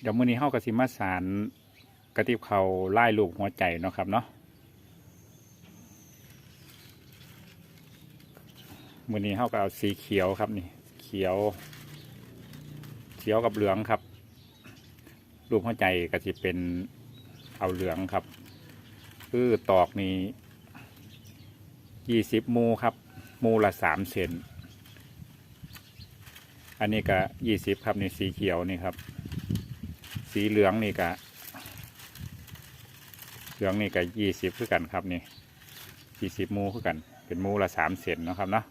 เดี๋ยวมื้อนี้เฮาก็สิมาสารกระติบเขาไล่ลูกหัวใจเนาะครับเนาะมื้อนี้เฮาก็เอาสีเขียวครับนี่ เขียว เขียวกับเหลืองครับ รูปหัวใจก็สิเป็นเอาเหลืองครับคือตอกนี้ยี่สิบมูครับ มูละสามเซนอันนี้ก็ยี่สิบครับในสีเขียวนี่ครับ สีเหลืองนี่ก็เหลืองนี่ก็ยี่สิบคือกันครับนี่ยี่สิบมูคือกัน เป็นมูละสามเซนนะครับเนาะ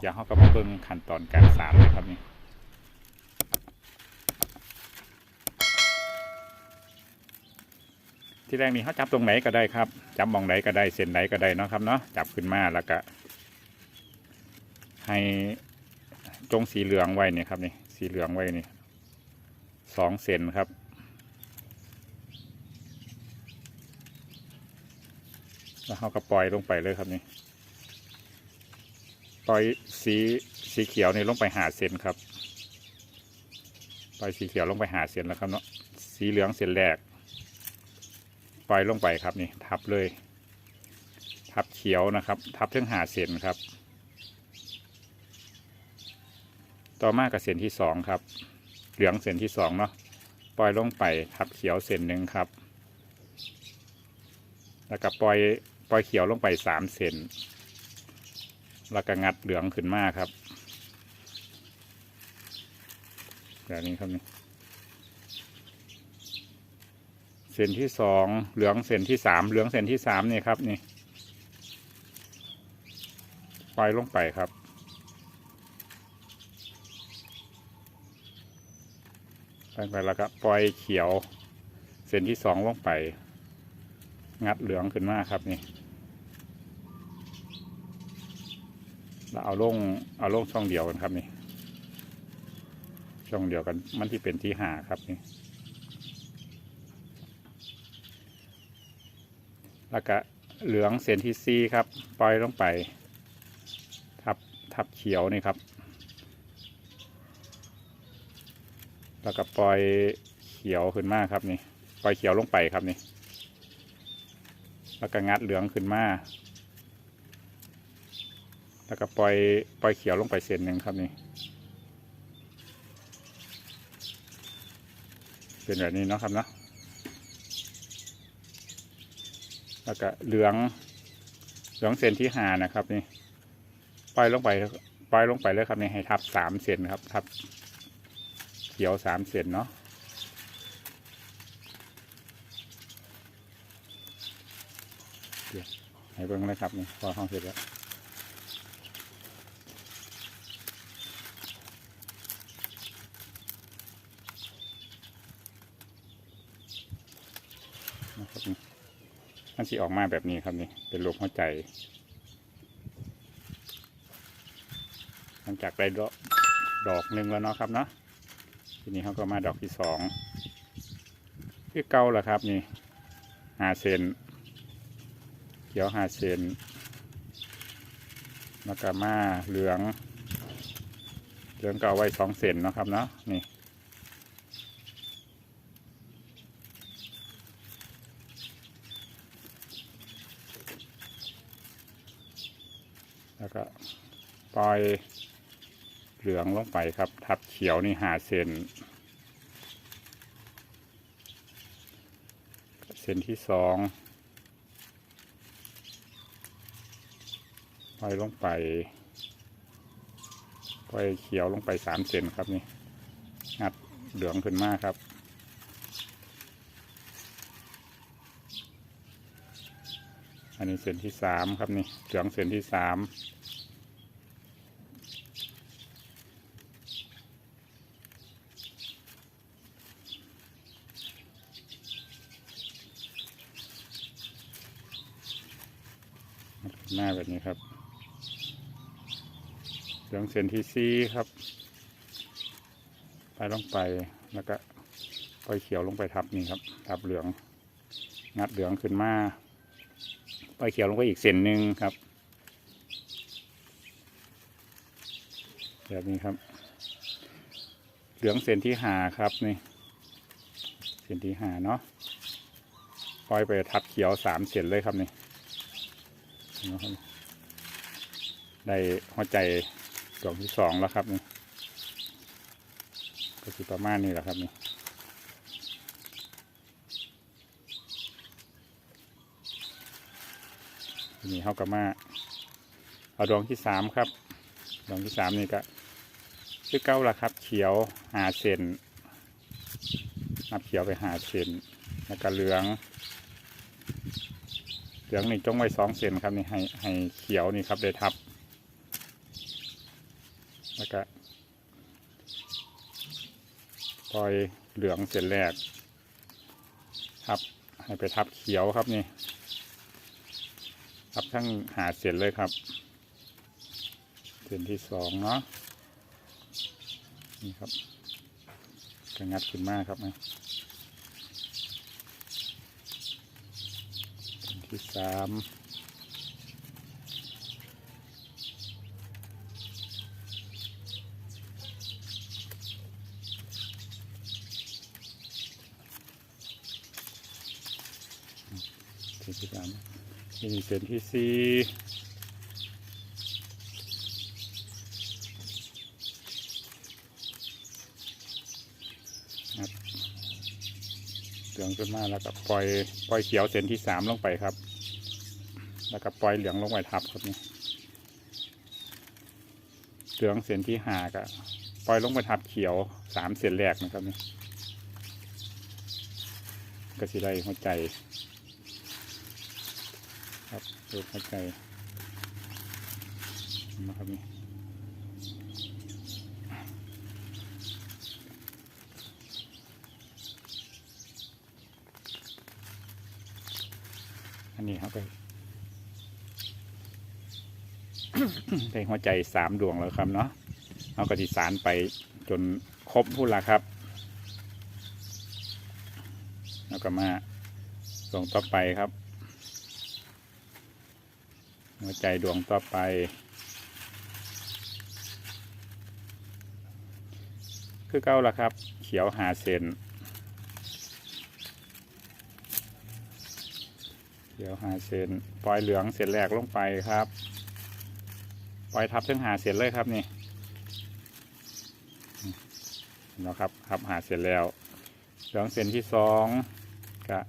เดี๋ยวเขาก็มาเบิ่งขั้นตอนการสารเลยครับนี่ที่แรกนี่เขาจับตรงไหนก็ได้ครับ จับมองไหนก็ได้เส้นไหนก็ได้นะครับเนาะจับขึ้นมาแล้วก็ ให้จงสีเหลืองไว้เนี่ยครับนี่ สีเหลืองไว้นี่สองเซนครับ แล้วเขาก็ปล่อยลงไปเลยครับนี่ปล่อยสีสีเขียวนี่ลงไปหาเซนครับปล่อยสีเขียวลงไปหาเซนแล้วครับเนาะสีเหลืองเซนแรกปล่อยลงไปครับนี่ ทับเลย ทับเขียวนะครับ ทับถึงหาเซนครับ ต่อมากับเส้นที่สองครับ เหลืองเส้นที่สองเนาะปล่อยลงไปทับเขียวเส้นหนึ่งครับ แล้วก็ปล่อยปล่อยเขียวลงไปสามเส้นแล้วก็งัดเหลืองขึ้นมาครับแบบนี้ครับนี่เส้นที่สองเหลืองเส้นที่สามเหลืองเส้นที่สามนี่ครับนี่ปล่อยลงไปครับ ไปไปแล้วก็ปล่อยเขียว เส้นที่สองลงไป งัดเหลืองขึ้นมาครับนี่แล้วเอาลงเอาลงช่องเดียวกันครับนี่ ช่องเดียวกันมันที่เป็นที่หาครับนี่แล้วก็เหลืองเส้นที่ซีครับ ปล่อยลงไป ทับทับเขียวนี่ครับ แล้วก็ปล่อยเขียวขึ้นมาครับนี่ปล่อยเขียวลงไปครับนี่ แล้วก็งัดเหลืองขึ้นมา แล้วก็ปล่อยปล่อยเขียวลงไปเส้นหนึ่งครับนี่เป็นแบบนี้เนาะครับเนาะแล้วก็เหลืองเหลืองเส้นที่หานะครับนี่ปล่อยลงไปปล่อยลงไปเลยครับนี่ให้ทับสามเซนครับทับ ขียวสามเซนเนาะเดี๋ยวให้เบิ่งเลยครับนี่พอห้องเสร็จแล้วนะครับนี่มันสีออกมาแบบนี้ครับนี่เป็นรูปหัวใจ หลังจากได้ดอกดอกหนึ่งแล้วเนาะครับเนาะ ทีนี้เขาก็มาดอกที่สองคือเก้าแล้วครับนี่หาเซนเขียวหาเซนแล้วก็มาเหลือง เหลืองก็เอาไว้สองเซนนะครับเนาะนี่แล้วก็ปล่อย เหลืองลงไปครับ ทับเขียวนี่หาเซนเซนที่สองปล่อยลงไปปล่อยเขียวลงไปสามเซนครับนี่งัดเหลืองขึ้นมากครับอันนี้เซนที่สามครับนี่เหลืองเซนที่สาม หน้าแบบนี้ครับเหลืองเส้นที่ซีครับไปลงไปแล้วก็ปล่อยเขียวลงไปทับนี่ครับ ทับเหลือง งัดเหลืองขึ้นมาปล่อยเขียวลงไปอีกเส้นหนึ่งครับ แบบนี้ครับ เหลืองเส้นที่หาครับนี่เส้นที่หาเนาะปล่อยไปทับเขียวสามเส้นเลยครับนี่ ได้หัวใจดวงที่สองแล้วครับนี่ก็คือประมาณนี้แหละครับนี่ทีนี้เขาก็มาเอาดวงที่สามครับ ดวงที่สามนี่ก็คือเก้าละครับ เขียวหาเซนนับเขียวไปหาเซนแล้วก็เหลือง เหลืองนี่จงไว้สองเซนครับนี่ให้ให้เขียวนี่ครับได้ทับ แล้วก็ปล่อยเหลืองเสร็จแรกทับให้ไปทับเขียวครับนี่ครับทั้งหาเสร็จเลยครับเส้นที่สองเนาะนี่ครับกระงัดขึ้นมากครับนะเส้น ที่สามเส้นที่สามนี่เส้นที่สี่ครับเหลือ งขึ้นมาแล้วก็ปล่อยปล่อยเขียวเส้นที่สามลงไปครับ แล้วก็ปล่อยเหลืองลงไปทับครับนี่เหลืองเส้นที่ห้าก็ปล่อยลงไปทับเขียวสามเส้นแรกนะครับนี่ก็สิได้หัวใจ ครับดูหัวใจนะครับนี่ อันนี้ครับไปได้หัวใจสามดวงแล้วครับเนาะเอากระติสารไปจนครบพูดละครับแล้วก็มาดวงต่อไปครับ หัวใจดวงต่อไป คือเก้าละครับ เขียวหาเซน เขียวหาเซนปล่อยเหลืองเสร็จแรกลงไปครับ ปล่อยทับทั้งหาเสร็จเลยครับนี่นะครับทับหาเสร็จแล้ว เหลืองเส้นที่สองกะ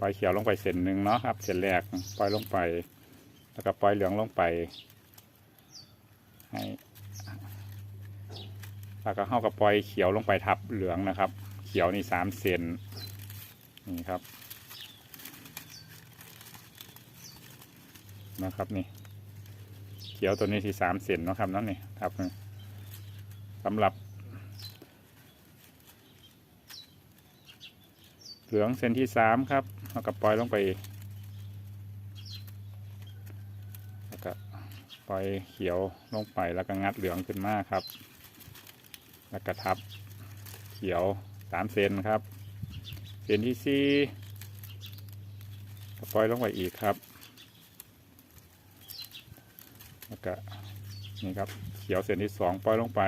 ปล่อยเขียวลงไปเส้นหนึ่งเนาะครับ เส้นแรกปล่อยลงไป แล้วก็ปล่อยเหลืองลงไป ให้แล้วก็เข้ากับปล่อยเขียวลงไปทับเหลืองนะครับ เขียวนี่สามเซนนี่ครับ นะครับนี่ เขียวตัวนี้ที่สามเซนนะครับนั่นนี่ครับสำหรับ เหลืองเส้นที่สามครับเอากับปล่อยลงไปแล้วก็ปล่อยเขียวลงไปแล้วก็งัดเหลืองขึ้นมาครับ แล้วก็ทับเขียวสามเซนครับเส้นที่สี่ก็ปล่อยลงไปอีกครับ แล้ว ก็นี่ครับเขียวเส้นที่สองปล่อยลงไป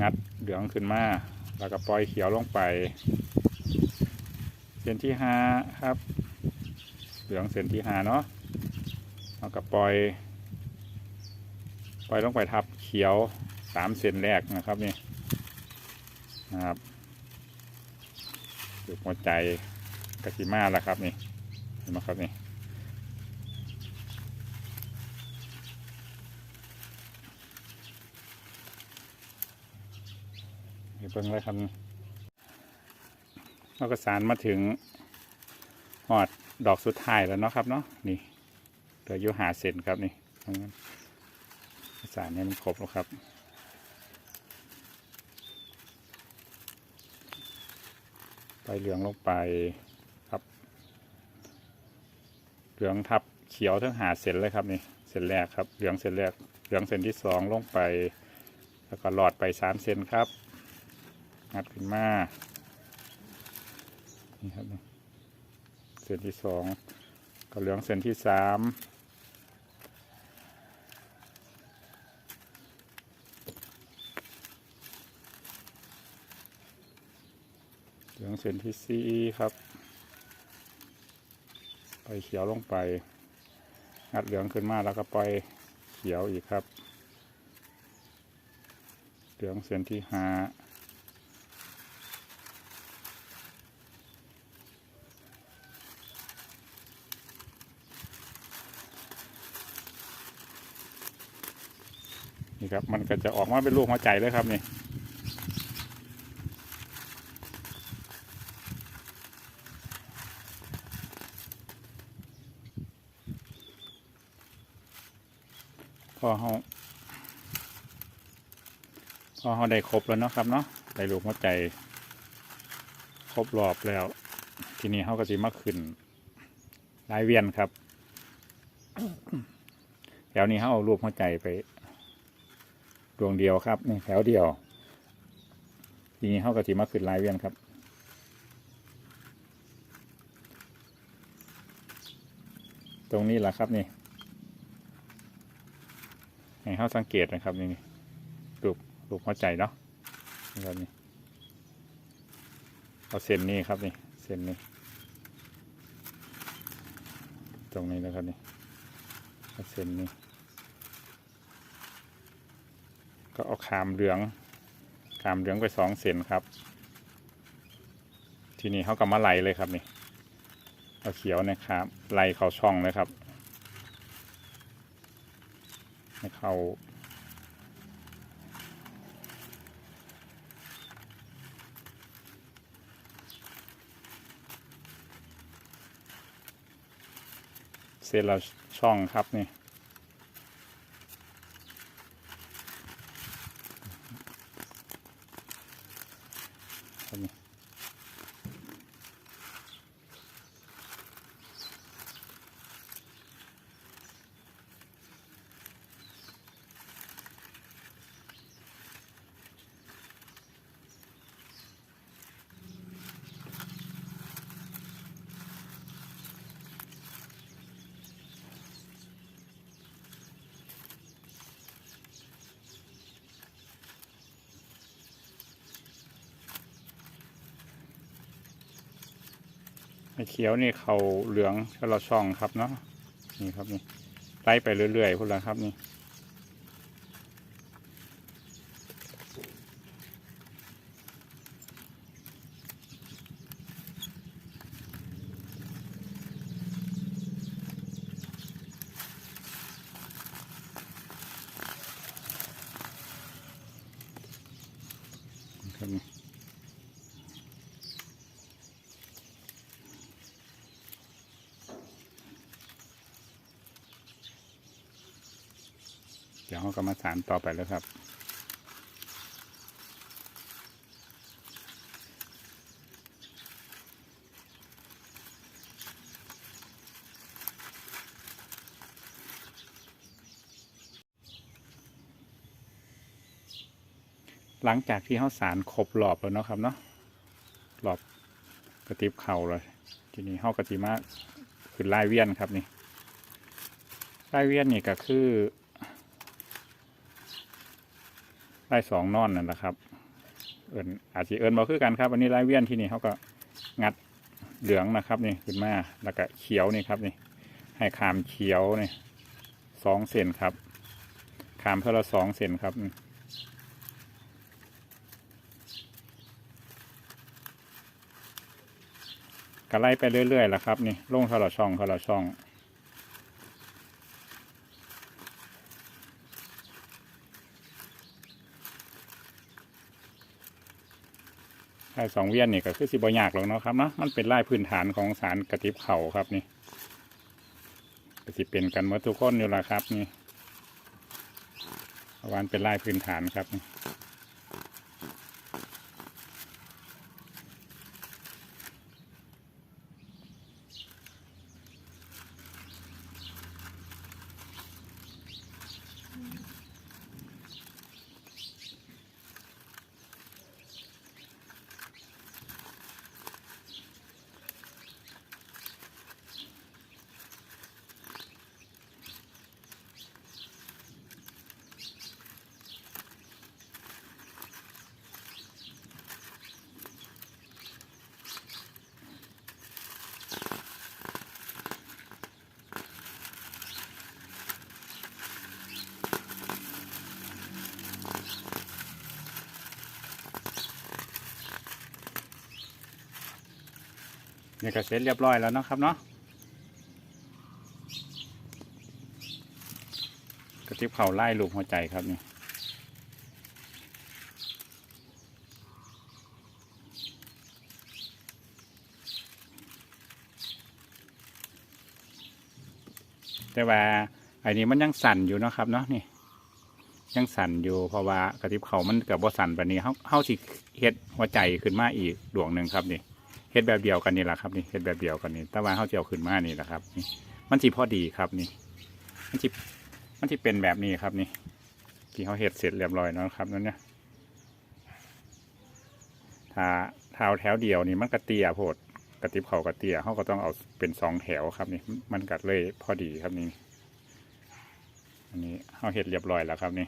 งัดเหลืองขึ้นมาแล้วก็ปล่อยเขียวลงไป เส้นที่ห้าครับ เหลืองเส้นที่ห้าเนาะเอากับปล่อย ปล่อยลงไปทับเขียวสามเส้นแรกนะครับนี่นะครับดูหัวใจกะทิมาแล้วครับนี่เห็นไหมครับนี่ เบิ่งเลยครับเราก็สารมาถึงหอดดอกสุดท้ายแล้วเนาะครับเนาะนี่เหลืออยู่หาเซนครับนี่เอางั้นสารให้มันครบแล้วครับไปเหลืองลงไปครับเหลืองทับเขียวทั้งหาเซนเลยครับนี่เซนแรกครับเหลืองเซนแรกเหลืองเซนที่สองลงไป แล้วก็หลอดไปสามเซนครับ งัดขึ้นมา นี่ครับ เส้นที่สองก็เหลืองเส้นที่สามเหลืองเส้นที่สี่ครับ ไปเขียวลงไป งัดเหลืองขึ้นมาแล้วก็ไปเขียวอีกครับ เหลืองเส้นที่ห้า ครับ มันก็จะออกมาเป็นลูกหัวใจเลยครับนี่พอเขาพอเขาได้ครบแล้วเนาะครับเนาะได้ลูกหัวใจ ครบรอบแล้ว ทีนี้เขาก็จะมาขึ้นลายเวียนครับแถวนี้เขาเอารูปหัวใจไป ดวงเดียวครับนี่แถวเดียวทีนี้เขาก็จะมาขึ้นลายเวียนครับ ตรงนี้แหละครับนี่ให้เขาสังเกตนะครับนี่นี่รูปรูปหัวใจเนาะนี่ครับนี่เอาเส้นนี้ครับนี่เส้นนี้ ตรงนี้นะครับนี่เอาเส้นนี้ ก็เอาขามเหลือง ขามเหลืองไปสองเส้นครับ ทีนี้เขาก็มาไหลเลยครับนี่เอาเขียวนะครับไหลเข้าช่องเลยครับให้เขาเซนละช่องครับนี่ เขียวนี่เขาเหลืองก็เราช่องครับเนาะนี่ครับนี่ไล่ไปเรื่อยๆพุ่นละครับนี่ ดี๋ยวเขาก็มาสารต่อไปแล้วครับ หลังจากที่เขาสารครบรอบแล้วเนาะครับเนาะรอบกระติบเข่าเลยทีนี้เขากระติมาคือลายเวียนครับนี่ลายเวียนนี่ก็คือ ลายสองนอนนั่นแหละครับ เอิญอาจจะเอิญมาคือกันครับอันนี้ไลายเวียนที่นี่เขาก็งัดเหลืองนะครับนี่ขึ้นมาแล้วก็เขียวนี่ครับนี่ ให้ขามเขียวนี่สองเซนครับขามเท่าละสองเซนครับก็ไล่ไปเรื่อยๆแหละครับ นี่ลงเท่าละช่องเท่าละช่อง ไล่สองเวียนนี่ก็คือสิบอยากหรอกเนาะครับเนาะมันเป็นลายพื้นฐานของสารกระติบเข่าครับนี่ก็สิเป็นกันเมื่อทุกคนอยู่ละครับนี่เพระวันเป็นลายพื้นฐานครับนี่ นี่ก็เสร็จเรียบร้อยแล้วนะครับเนาะกระติบเข่าไล่ลูกหัวใจครับนี่แต่ว่าไอ้นี้มันยังสั่นอยู่นะครับเนาะนี่ ยังสั่นอยู่เพราะว่ากระติบเขามันกับว่าสั่นแบบนี้เขาเขาสิเฮ็ดหัวใจขึ้นมาอีกดวงหนึ่งครับนี่ เฮ็ดแบบเดียวกันนี่แหละครับนี่เฮ็ดแบบเดียวกันนี่ต่ว่าเขาเจะเอาขึ้นมานี่แหละครับนี่มันจีพอดีครับนี่ มันจีมันจีเป็นแบบนี้ครับนี่ที่เขาเฮ็ดเสร็จเรียบร้อยแล้วครับนั่นเนี่ยถ้าเท้าแถวเดียวนี่มันกระเตียโพดกระติบเขากระเตียเขาก็ต้องเอาเป็นสองแถวครับนี่มันกัดเลยพอดีครับนี่อันนี้เขาเฮ็ดเรียบร้อยแล้วครับนี่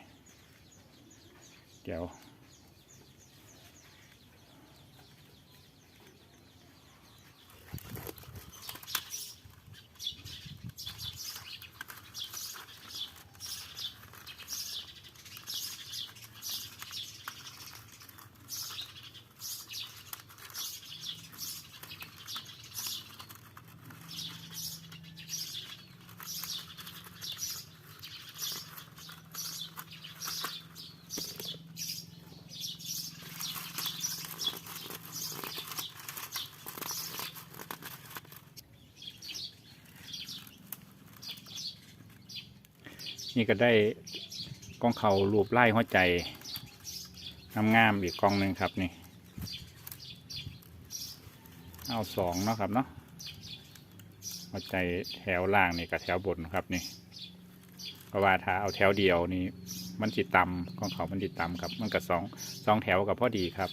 เดี๋ยว นี่ก็ได้กองเขารูปไล่หัวใจงามๆอีกกองหนึ่งครับนี่ เอาสองเนาะครับเนาะหัวใจแถวล่างนี่กับแถวบนครับนี่เพราะว่าถ้าเอาแถวเดียวนี่มันจิตต่ำกองเขามันจิตต่ำครับ มันกับสองสองแถวกับพอดีครับ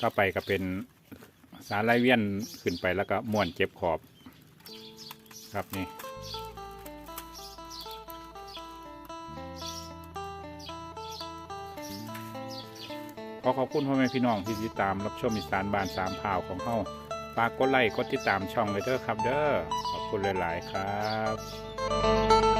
ต่อไปก็เป็น สารไลเวียนขึ้นไปแล้วก็ม้วนเก็บขอบ ครับนี่ขอขอบคุณพ่อแม่พี่น้องที่ติดตามรับชมอีสานบานสามพาวของเข้าฝากกดไลค์กดติดตามช่องเลยเด้อครับ เด้อขอบคุณหลาย ๆ ครับ